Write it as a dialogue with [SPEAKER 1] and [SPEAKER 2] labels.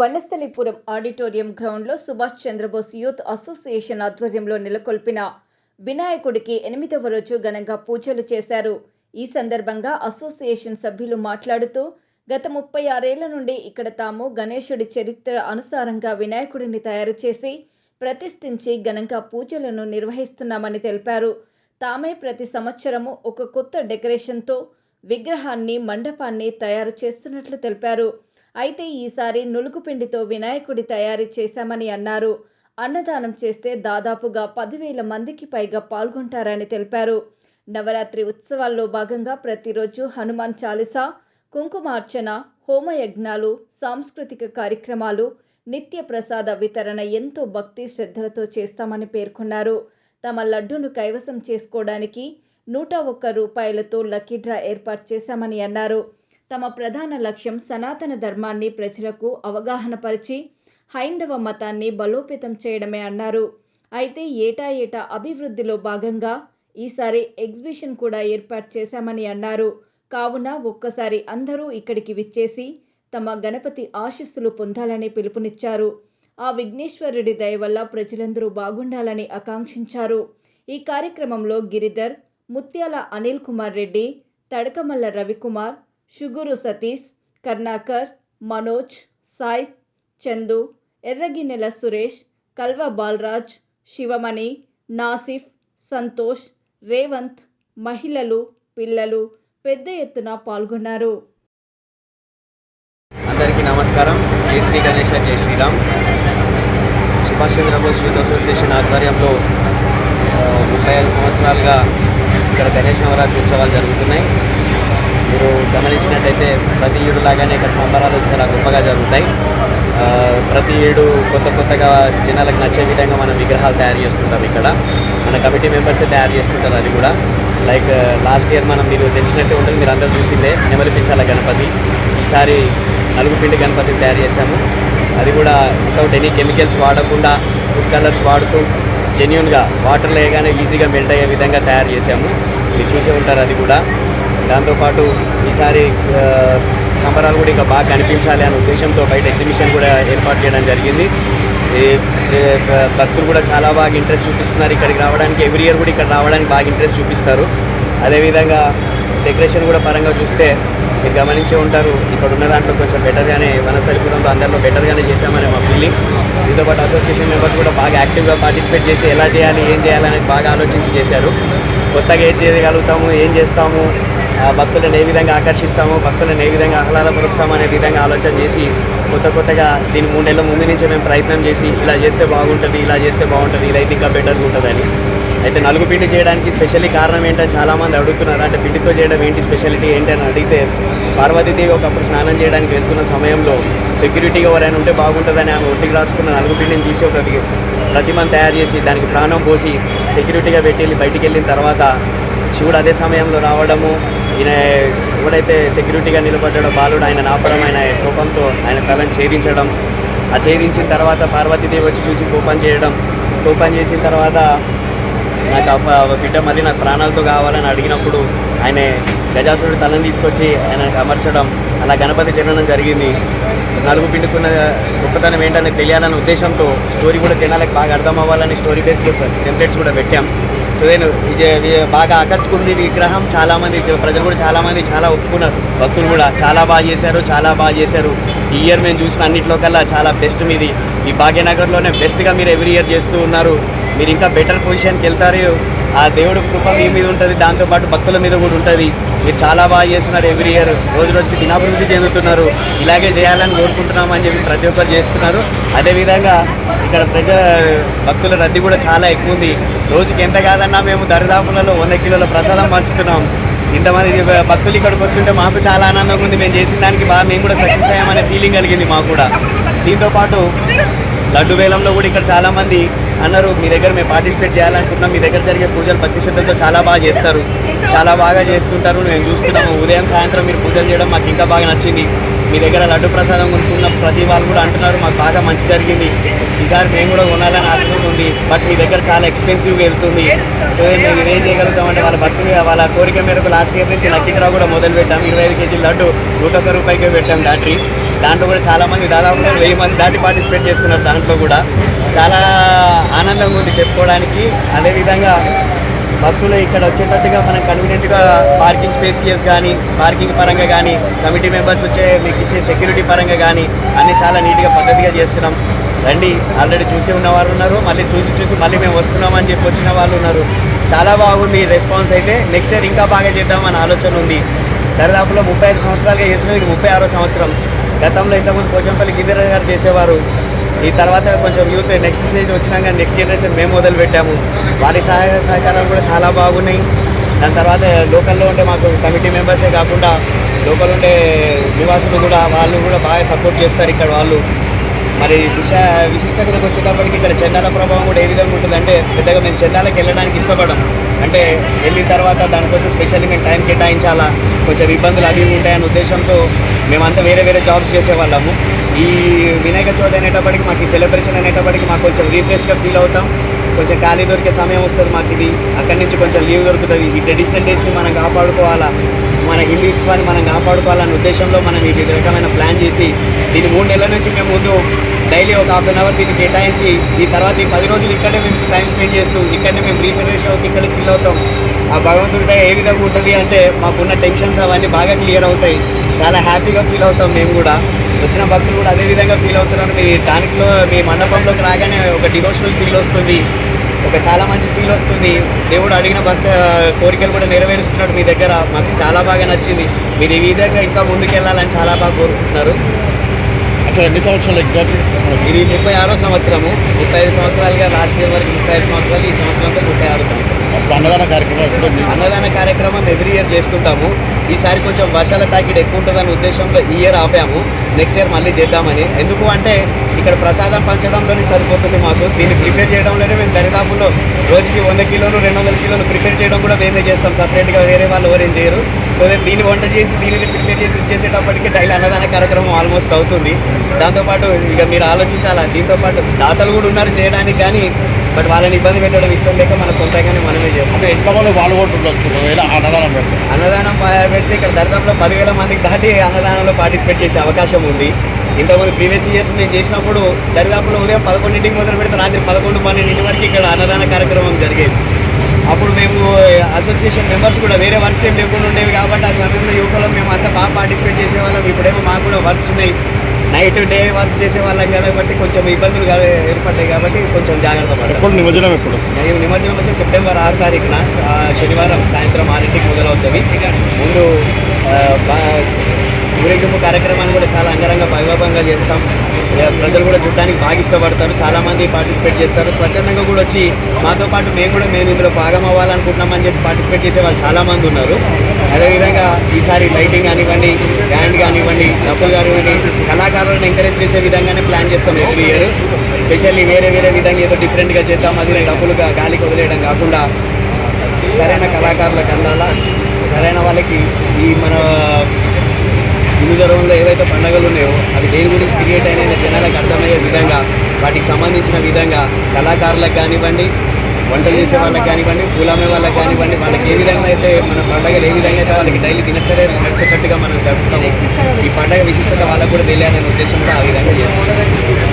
[SPEAKER 1] Vanasthalipuram auditorium గ్రౌండ్లో Subhash Chandrabose youth association ఆధ్వర్యంలో నెలకొల్పిన వినాయకుడికి ఎనిమిదవ రోజు ఘనంగా పూజలు చేశారు. ఈ సందర్భంగా అసోసియేషన్ సభ్యులు మాట్లాడుతూ గత ముప్పై ఆరేళ్ళ నుండి ఇక్కడ తాము గణేశుడి చరిత్ర అనుసారంగా వినాయకుడిని తయారు చేసి ప్రతిష్ఠించి ఘనంగా పూజలను నిర్వహిస్తున్నామని తెలిపారు. తామే ప్రతి సంవత్సరము ఒక కొత్త డెకరేషన్తో విగ్రహాన్ని మండపాన్ని తయారు చేస్తున్నట్లు తెలిపారు. అయితే ఈసారి నులుగుపిండితో వినాయకుడి తయారీ చేశామని అన్నారు. అన్నదానం చేస్తే దాదాపుగా పదివేల మందికి పైగా పాల్గొంటారని తెలిపారు. నవరాత్రి ఉత్సవాల్లో భాగంగా ప్రతిరోజు హనుమాన్ చాలీసా కుంకుమార్చన హోమయజ్ఞాలు సాంస్కృతిక కార్యక్రమాలు నిత్య ప్రసాద వితరణ ఎంతో భక్తి శ్రద్ధలతో చేస్తామని పేర్కొన్నారు. తమ లడ్డును కైవసం చేసుకోవడానికి నూట ఒక్క రూపాయలతో లక్కీ డ్రా ఏర్పాటు చేశామని అన్నారు. తమ ప్రధాన లక్ష్యం సనాతన ధర్మాన్ని ప్రజలకు అవగాహనపరిచి హైందవ మతాన్ని బలోపేతం చేయడమే అన్నారు. అయితే ఏటా ఏటా అభివృద్ధిలో భాగంగా ఈసారి ఎగ్జిబిషన్ కూడా ఏర్పాటు చేశామని అన్నారు. కావున ఒక్కసారి అందరూ ఇక్కడికి విచ్చేసి తమ గణపతి ఆశీస్సులు పొందాలని పిలుపునిచ్చారు. ఆ విఘ్నేశ్వరుడి దయ వల్ల ప్రజలందరూ బాగుండాలని ఆకాంక్షించారు. ఈ కార్యక్రమంలో గిరిధర్ ముత్యాల అనిల్ కుమార్ రెడ్డి తడకమల్ల రవికుమార్ షుగురు సతీష్ కర్ణాకర్ మనోజ్ సాయి చందు ఎర్రగిన్నెల సురేష్ కల్వ బాలరాజ్ శివమణి నాసిఫ్ సంతోష్ రేవంత్ మహిళలు పిల్లలు పెద్ద ఎత్తున పాల్గొన్నారు.
[SPEAKER 2] అందరికీ నమస్కారం. జై శ్రీ గణేష జై శ్రీరామ్. సుభాష్ చంద్రబోస్ యూత్ అసోసియేషన్ ఆధ్వర్యంలో ముప్పై ఐదు సంవత్సరాలుగా ఇక్కడ గణేష్ నవరాత్రి ఉత్సవాలు జరుగుతున్నాయి. మీరు గమనించినట్టయితే ప్రతి ఏడు లాగానే ఇక్కడ సంబరాలు చాలా గొప్పగా జరుగుతాయి. ప్రతి ఏడు కొత్త కొత్తగా జనాలకు నచ్చే విధంగా మనం విగ్రహాలు తయారు చేస్తుంటాం ఇక్కడ. మన కమిటీ మెంబర్సే తయారు చేస్తుంటారు అది కూడా. లైక్ లాస్ట్ ఇయర్ మనం మీరు తెలిసినట్టే ఉంటుంది మీరు అందరూ చూసిందే నెమలిపించాల గణపతి. ఈసారి నలుగుపిండి గణపతిని తయారు చేశాము. అది కూడా వితౌట్ ఎనీ కెమికల్స్ వాడకుండా ఫుడ్ కలర్స్ వాడుతూ జెన్యున్గా వాటర్లో వేయగానే ఈజీగా మెల్ట్ అయ్యే విధంగా తయారు చేశాము. మీరు చూసే ఉంటారు అది కూడా. దాంతోపాటు ఈసారి సంబరాలు కూడా ఇంకా బాగా కనిపించాలి అనే ఉద్దేశంతో బయట ఎగ్జిబిషన్ కూడా ఏర్పాటు చేయడం జరిగింది. ఈ భక్తులు కూడా చాలా బాగా ఇంట్రెస్ట్ చూపిస్తున్నారు ఇక్కడికి రావడానికి. ఎవ్రీ ఇయర్ కూడా ఇక్కడ రావడానికి బాగా ఇంట్రెస్ట్ చూపిస్తారు. అదేవిధంగా డెకరేషన్ కూడా పరంగా చూస్తే మీరు గమనించే ఉంటారు ఇక్కడ ఉన్న దాంట్లో కొంచెం బెటర్గానే వనస్థలిపురంలో అందరిలో బెటర్గానే చేశామనే మా ఫీలింగ్ దీంతో పాటు అసోసియేషన్ మెంబర్స్ కూడా బాగా యాక్టివ్గా పార్టిసిపేట్ చేసి ఎలా చేయాలి ఏం చేయాలి అనేది బాగా ఆలోచించి చేశారు. కొత్తగా ఏం చేయగలుగుతాము ఏం చేస్తాము భక్తులను ఏ విధంగా ఆకర్షిస్తాము భక్తులను ఏ విధంగా ఆహ్లాదపరుస్తామో అనే విధంగా ఆలోచన చేసి కొత్త కొత్తగా దీని మూడేళ్ళ ముందు నుంచే మేము ప్రయత్నం చేసి ఇలా చేస్తే బాగుంటుంది ఇలా చేస్తే బాగుంటుంది ఇదైతే ఇంకా బెటర్గా ఉంటుందని. అయితే నలుగు పిండి చేయడానికి స్పెషల్లీ కారణం ఏంటని చాలామంది అడుగుతున్నారు. అంటే పిండితో చేయడం ఏంటి స్పెషాలిటీ ఏంటి అని అడిగితే పార్వతీదేవి ఒకప్పుడు స్నానం చేయడానికి వెళ్తున్న సమయంలో సెక్యూరిటీగా ఎవరైనా ఉంటే బాగుంటుందని ఆమె ఒట్టికి రాసుకున్న నలుగు పిండిని తీసి ఒక ప్రతిమను తయారు చేసి దానికి ప్రాణం పోసి సెక్యూరిటీగా పెట్టి వెళ్ళి బయటికి వెళ్ళిన తర్వాత శివుడు అదే సమయంలో రావడము ఈయన ఎవడైతే సెక్యూరిటీగా నిలబడ్డాడో బాలుడు ఆయన నాపడం ఆయన కోపంతో ఆయన తలను ఛేదించడం ఆ ఛేదించిన తర్వాత పార్వతీదేవి వచ్చి చూసి కోపం చేయడం కోపం చేసిన తర్వాత నాకు బిడ్డ మళ్ళీ నాకు ప్రాణాలతో కావాలని అడిగినప్పుడు ఆయన గజాసురుడి తలను తీసుకొచ్చి ఆయన అమర్చడం అలా గణపతి జననం జరిగింది. నలుగు పిండుకున్న గొప్పతనం ఏంటనేది తెలియాలనే ఉద్దేశంతో స్టోరీ కూడా జనాలకు బాగా అర్థం అవ్వాలని స్టోరీ బేస్లో టెంప్లెట్స్ కూడా పెట్టాం. బాగా ఆకట్టుకుంది విగ్రహం. చాలామంది ప్రజలు కూడా చాలామంది చాలా ఒప్పుకున్నారు. భక్తులు కూడా చాలా బాగా చేశారు చాలా బాగా చేశారు. ఈ ఇయర్ మేము చూసిన అన్నింటిలో కల్లా చాలా బెస్ట్ మీది. ఈ భాగ్యనగర్లోనే బెస్ట్గా మీరు ఎవ్రీ ఇయర్ చేస్తూ ఉన్నారు. మీరు ఇంకా బెటర్ పొజిషన్కి వెళ్తారు. ఆ దేవుడు కృప మీ మీద ఉంటుంది దాంతోపాటు భక్తుల మీద కూడా ఉంటుంది. మీరు చాలా బాగా చేస్తున్నారు ఎవ్రీ ఇయర్ రోజు రోజుకి దినాభివృద్ధి చెందుతున్నారు. ఇలాగే చేయాలని కోరుకుంటున్నామని చెప్పి ప్రతి ఒక్కరు చేస్తున్నారు. అదేవిధంగా ఇక్కడ ప్రజ భక్తుల రద్దీ కూడా చాలా ఎక్కువ ఉంది. రోజుకి ఎంత కాదన్నా మేము దరిదాపులలో వంద కిలోల ప్రసాదం పంచుతున్నాం. ఇంతమంది భక్తులు ఇక్కడికి వస్తుంటే మాకు చాలా ఆనందంగా ఉంది. మేము చేసిన దానికి బాగా మేము కూడా సక్సెస్ అయ్యామనే ఫీలింగ్ కలిగింది మాకు కూడా. దీంతోపాటు లడ్డు వేలంలో కూడా ఇక్కడ చాలామంది అన్నారు మీ దగ్గర మేము పార్టిసిపేట్ చేయాలనుకుంటున్నాం. మీ దగ్గర జరిగే పూజలు భక్తి శ్రద్ధలతో చాలా బాగా చేస్తారు. చాలా బాగా చేస్తుంటారు. మేము చూస్తున్నాము. ఉదయం సాయంత్రం మీరు పూజలు చేయడం మాకు ఇంకా బాగా నచ్చింది. మీ దగ్గర లడ్డు ప్రసాదం కొనుక్కున్న ప్రతి వాళ్ళు కూడా అంటున్నారు మాకు బాగా మంచి జరిగింది. ఈసారి మేము కూడా కొనాలని ఆసక్తి ఉంది బట్ మీ దగ్గర చాలా ఎక్స్పెన్సివ్గా వెళ్తుంది. సో మేము ఇదేం చేయగలుగుతామంటే వాళ్ళ భక్తులు వాళ్ళ కోరిక మేరకు లాస్ట్ ఇయర్ నుంచి లక్కీ డ్రా కూడా మొదలు పెట్టాం. ఇరవై ఐదు కేజీ లడ్డు నూట ఒక్క రూపాయికే పెట్టాం బ్యాటరీ దాంట్లో కూడా చాలామంది దాదాపు దాదాపుగా వెయ్యి మంది దాటి పార్టిసిపేట్ చేస్తున్నారు దాంట్లో కూడా. చాలా ఆనందంగా ఉంది చెప్పుకోవడానికి. అదేవిధంగా భక్తులు ఇక్కడ వచ్చేటట్టుగా మనం కన్వీనియంట్గా పార్కింగ్ స్పేసియస్ కానీ పార్కింగ్ పరంగా కానీ కమిటీ మెంబర్స్ వచ్చే మీకు ఇచ్చే సెక్యూరిటీ పరంగా కానీ అన్నీ చాలా నీట్గా పద్ధతిగా చేస్తున్నాం. రండి ఆల్రెడీ చూసి ఉన్నవారు ఉన్నారు మళ్ళీ చూసి చూసి మళ్ళీ మేము వస్తున్నామని చెప్పి వచ్చిన వాళ్ళు ఉన్నారు. చాలా బాగుంది రెస్పాన్స్ అయితే. నెక్స్ట్ ఇయర్ ఇంకా బాగా చేద్దామని ఆలోచన ఉంది. దరిదాపులో ముప్పై ఐదు సంవత్సరాలుగా చేసినాం ఇది ముప్పై ఆరో సంవత్సరం. గతంలో ఇంతకుముందు పోచంపల్లి గిరిధర్ గారు చేసేవారు. ఈ తర్వాత కొంచెం యూత్ నెక్స్ట్ స్టేజ్ వచ్చినాక నెక్స్ట్ జనరేషన్ మేము మొదలు పెట్టాము వారి సహాయ సహకారాలు కూడా చాలా బాగున్నాయి. దాని తర్వాత లోకల్లో ఉండే మాకు కమిటీ మెంబర్సే కాకుండా లోకల్ ఉండే నివాసులు కూడా వాళ్ళు కూడా బాగా సపోర్ట్ చేస్తారు ఇక్కడ వాళ్ళు. మరి విశ విశిష్టతకు వచ్చేటప్పటికి ఇక్కడ చందాల ప్రభావం కూడా ఏ విధంగా ఉంటుందంటే పెద్దగా మేము చందాలకు వెళ్ళడానికి ఇష్టపడం అంటే వెళ్ళిన తర్వాత దానికోసం స్పెషల్లీ మేము టైం కేటాయించాలా కొంచెం ఇబ్బందులు అవి ఉంటాయనే ఉద్దేశంతో మేమంతా వేరే వేరే జాబ్స్ చేసేవాళ్ళము. ఈ వినాయక చవితి అనేటప్పటికి మాకు ఈ సెలబ్రేషన్ అనేటప్పటికి మాకు కొంచెం రీఫ్రెష్గా ఫీల్ అవుతాం. కొంచెం ఖాళీ దొరికే సమయం వస్తుంది మాకు ఇది. అక్కడి నుంచి కొంచెం లీవ్ దొరుకుతుంది. ఈ ట్రెడిషనల్ డేస్ని మనం కాపాడుకోవాలా. మన హిందుత్వాన్ని మనం కాపాడుకోవాలనే ఉద్దేశంలో మనం ఈ రకమైన ప్లాన్ చేసి దీన్ని మూడు నెలల నుంచి మేము ముందు డైలీ ఒక హాఫ్ అన్ అవర్ దీన్ని కేటాయించి ఈ తర్వాత ఈ పది రోజులు ఇక్కడే మేము టైం స్పెండ్ చేస్తూ ఇక్కడనే మేము రీఫ్రెష్ అవుతూ ఇక్కడ చిల్ అవుతాం. ఆ భగవంతుడిపై ఏ విధంగా ఉంటుంది అంటే మాకున్న టెన్షన్స్ అవన్నీ బాగా క్లియర్ అవుతాయి. చాలా హ్యాపీగా ఫీల్ అవుతాం మేము కూడా. వచ్చిన భక్తులు కూడా అదే విధంగా ఫీల్ అవుతున్నారు. మీ దానిలో మీ మండపంలోకి రాగానే ఒక డివోషనల్ ఫీల్ వస్తుంది. ఒక చాలా మంచి ఫీల్ వస్తుంది. దేవుడు అడిగిన భక్త కోరికలు కూడా నెరవేరుస్తున్నాడు మీ దగ్గర మాకు చాలా బాగా నచ్చింది. మీరు ఈ విధంగా ఇంకా ముందుకు వెళ్ళాలని చాలా బాగా కోరుకుంటున్నారు.
[SPEAKER 3] అట్లా ఎన్ని సంవత్సరాలు ఎగ్జాక్ట్లీ
[SPEAKER 2] ఇది ముప్పై ఆరో సంవత్సరము. ముప్పై ఐదు సంవత్సరాలుగా లాస్ట్ ఇయర్ వరకు ముప్పై ఐదు సంవత్సరాలు ఈ సంవత్సరంతో ముప్పై ఆరో సంవత్సరం.
[SPEAKER 3] అప్పుడు అన్నదాన కార్యక్రమం
[SPEAKER 2] అన్నదాన కార్యక్రమం ఎవ్రీ ఇయర్ చేస్తుంటాము. ఈసారి కొంచెం వర్షాల తాకిడి ఎక్కువ ఉంటుందనే ఉద్దేశంలో ఈ ఇయర్ ఆపాము. నెక్స్ట్ ఇయర్ మళ్ళీ చేద్దామని. ఎందుకు అంటే ఇక్కడ ప్రసాదం పంచడంలోనే సరిపోతుంది మాకు. దీన్ని ప్రిపేర్ చేయడంలోనే మేము దరిదాపుల్లో రోజుకి వంద కిలోలు రెండు వందల కిలోలు ప్రిపేర్ చేయడం కూడా మేమే చేస్తాం సపరేట్గా వేరే వాళ్ళు ఎవరేం చేయరు. సో దీన్ని వంట చేసి దీనిని ప్రిపేర్ చేసి ఇచ్చేసేటప్పటికి డైలీ అన్నదాన కార్యక్రమం ఆల్మోస్ట్ అవుతుంది. దాంతోపాటు ఇక మీరు ఆలోచించాలా? దీంతోపాటు దాతలు కూడా ఉన్నారు చేయడానికి కానీ బట్ వాళ్ళని ఇబ్బంది పెట్టడం ఇష్టం లేక మన సొంతంగానే మనమే చేస్తాం.
[SPEAKER 3] అంటే ఎంతమంది పాల్గొంటుండొచ్చు ఒకవేళ అన్నదానం పెడితే?
[SPEAKER 2] అన్నదానం పెడితే ఇక్కడ దరిదాపులో పదివేల మందికి దాటి అన్నదానంలో పార్టిసిపేట్ చేసే అవకాశం ఉంది. ఇంతకుముందు ప్రీవియస్ ఇయర్స్ నేను చేసినప్పుడు దరిదాపులో ఉదయం పదకొండింటికి మొదలు పెడితే రాత్రి పదకొండు పన్నెండింటి వరకు ఇక్కడ అన్నదాన కార్యక్రమం జరిగేది. అప్పుడు మేము అసోసియేషన్ మెంబర్స్ కూడా వేరే వర్క్స్ ఏం లేకుండా ఉండేవి కాబట్టి ఆ సమయంలో యువకులు మేము అంతా బాగా పార్టిసిపేట్ చేసేవాళ్ళం. ఇప్పుడేమో మాకు కూడా వర్క్స్ ఉన్నాయి. నైట్ డే వర్క్ చేసేవాళ్ళం కాబట్టి కొంచెం ఇబ్బందులు ఏర్పడ్డాయి కాబట్టి కొంచెం జాగ్రత్త పడ్డాం.
[SPEAKER 3] నిమజ్జనం ఎప్పుడు?
[SPEAKER 2] నిమజ్జనం వచ్చి సెప్టెంబర్ ఆరు తారీఖున శనివారం సాయంత్రం ఆరింటికి మొదలవుతుంది. ముందు ఊరేగింపు కార్యక్రమాన్ని కూడా చాలా అంగరంగ వైభవంగా చేస్తాం. ప్రజలు కూడా చూడడానికి బాగా ఇష్టపడతారు. చాలా మంది పార్టిసిపేట్ చేస్తారు. స్వచ్ఛందంగా కూడా వచ్చి మాతో పాటు మేము కూడా మేము ఇందులో భాగం అవ్వాలనుకుంటున్నామని చెప్పి పార్టిసిపేట్ చేసే వాళ్ళు చాలా మంది ఉన్నారు. అదేవిధంగా ఈసారి లైటింగ్ కానివ్వండి బ్యాండ్ కానివ్వండి డబ్బులు కానివ్వండి కళాకారులను ఎంకరేజ్ చేసే విధంగానే ప్లాన్ చేస్తాం ఎవ్రీ ఇయర్ స్పెషల్లీ వేరే వేరే విధంగా ఏదో డిఫరెంట్గా చేద్దాం అది డబ్బులు గాలికి వదిలేయడం కాకుండా సరైన కళాకారులకు అందాలా సరైన వాళ్ళకి ఈ మన హిందూ ధర్మంలో ఏవైతే పండుగలు ఉన్నాయో అవి దేని గురించి క్రియేట్ అయిన జనాలకు అర్థమయ్యే విధంగా వాటికి సంబంధించిన విధంగా కళాకారులకు కానివ్వండి వంటలు చేసే వాళ్ళకి కానివ్వండి పూలమ్మే వాళ్ళకి కానివ్వండి వాళ్ళకి ఏ విధంగా అయితే మన పండుగలు ఏ విధంగా అయితే వాళ్ళకి డైలీ తినచ్చరే నడిచేటట్టుగా మనం జరుపుతాము ఈ పండుగ విశిష్టత వాళ్ళకు కూడా తెలియాలనే కూడా ఆ విధంగా చేస్తాం